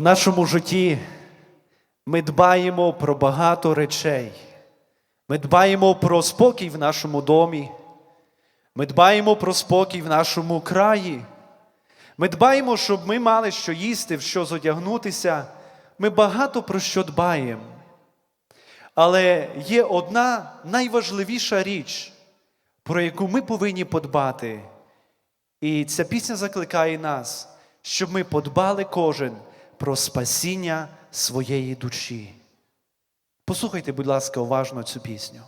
В нашому житті ми дбаємо про багато речей. Ми дбаємо про спокій в нашому домі. Ми дбаємо про спокій в нашому краї. Ми дбаємо, щоб ми мали що їсти, в що зодягнутися. Ми багато про що дбаємо. Але є одна найважливіша річ, про яку ми повинні подбати. І ця пісня закликає нас, щоб ми подбали кожен про спасіння своєї душі. Послухайте, будь ласка, уважно цю пісню.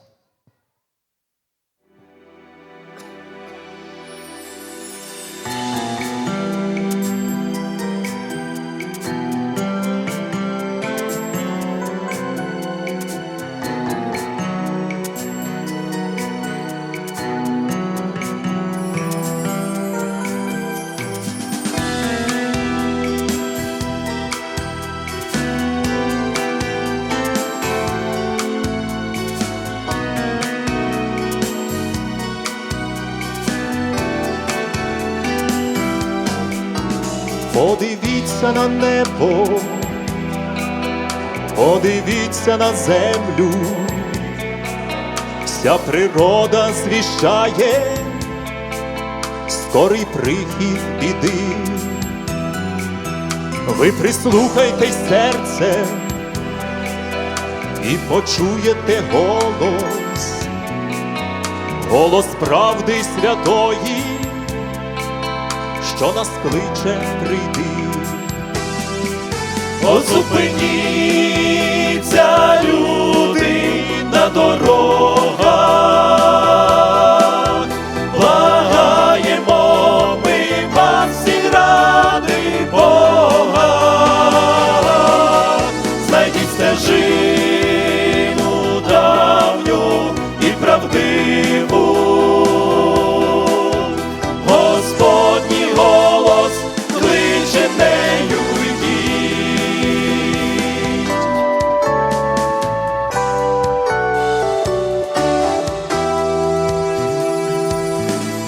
Подивіться на небо, подивіться на землю, вся природа звіщає скорий прихід біди. Ви прислухайтесь серце і почуєте голос, голос правди святої що нас кличе прийди. Позупиніться, люди, на дорогах,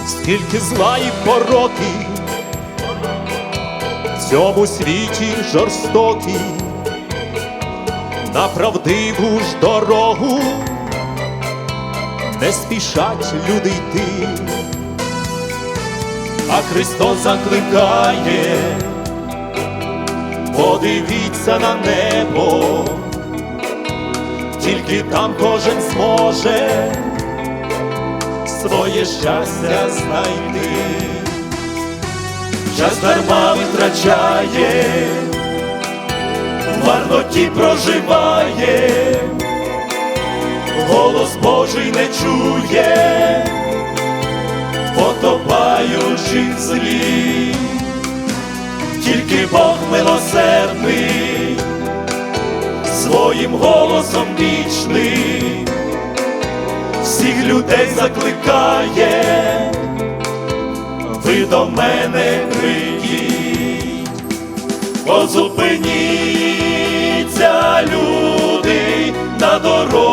Скільки зла і пороки. В цьому світі жорстокі, на правдиву ж дорогу. Не спішать люди йти. А Христос закликає, подивіться на небо, тільки там кожен зможе своє щастя знайти, час дарма витрачає, в марноті проживає, голос Божий не чує потопаючих злі, тільки Бог милосердний, своїм голосом вічний, всіх людей закликає, ви до мене прийдіть, позупиніться, люди на дорогах,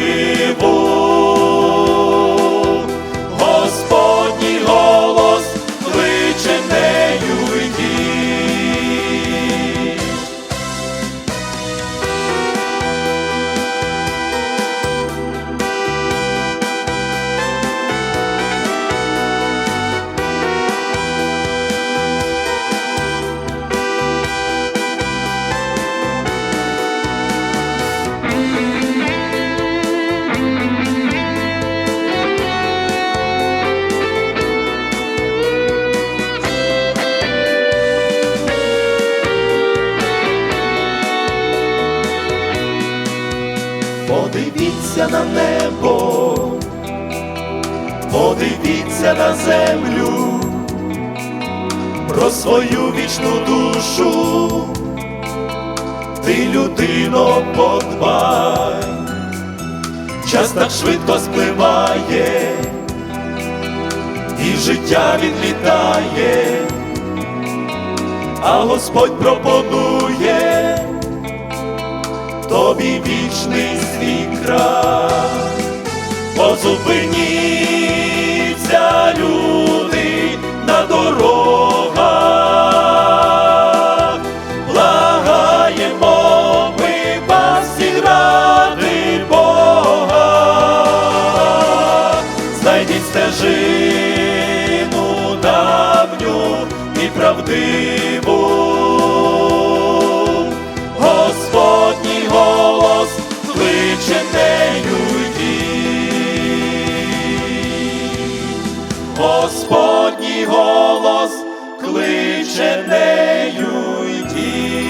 правдиву. Подивіться на небо, подивіться на землю, про свою вічну душу, ти людино подбай, час так швидко спливає, і життя відлітає, а Господь пропонує тобі вічний свій край. Позупиніться, люди, на дорогах, Господній голос кличе нею йди.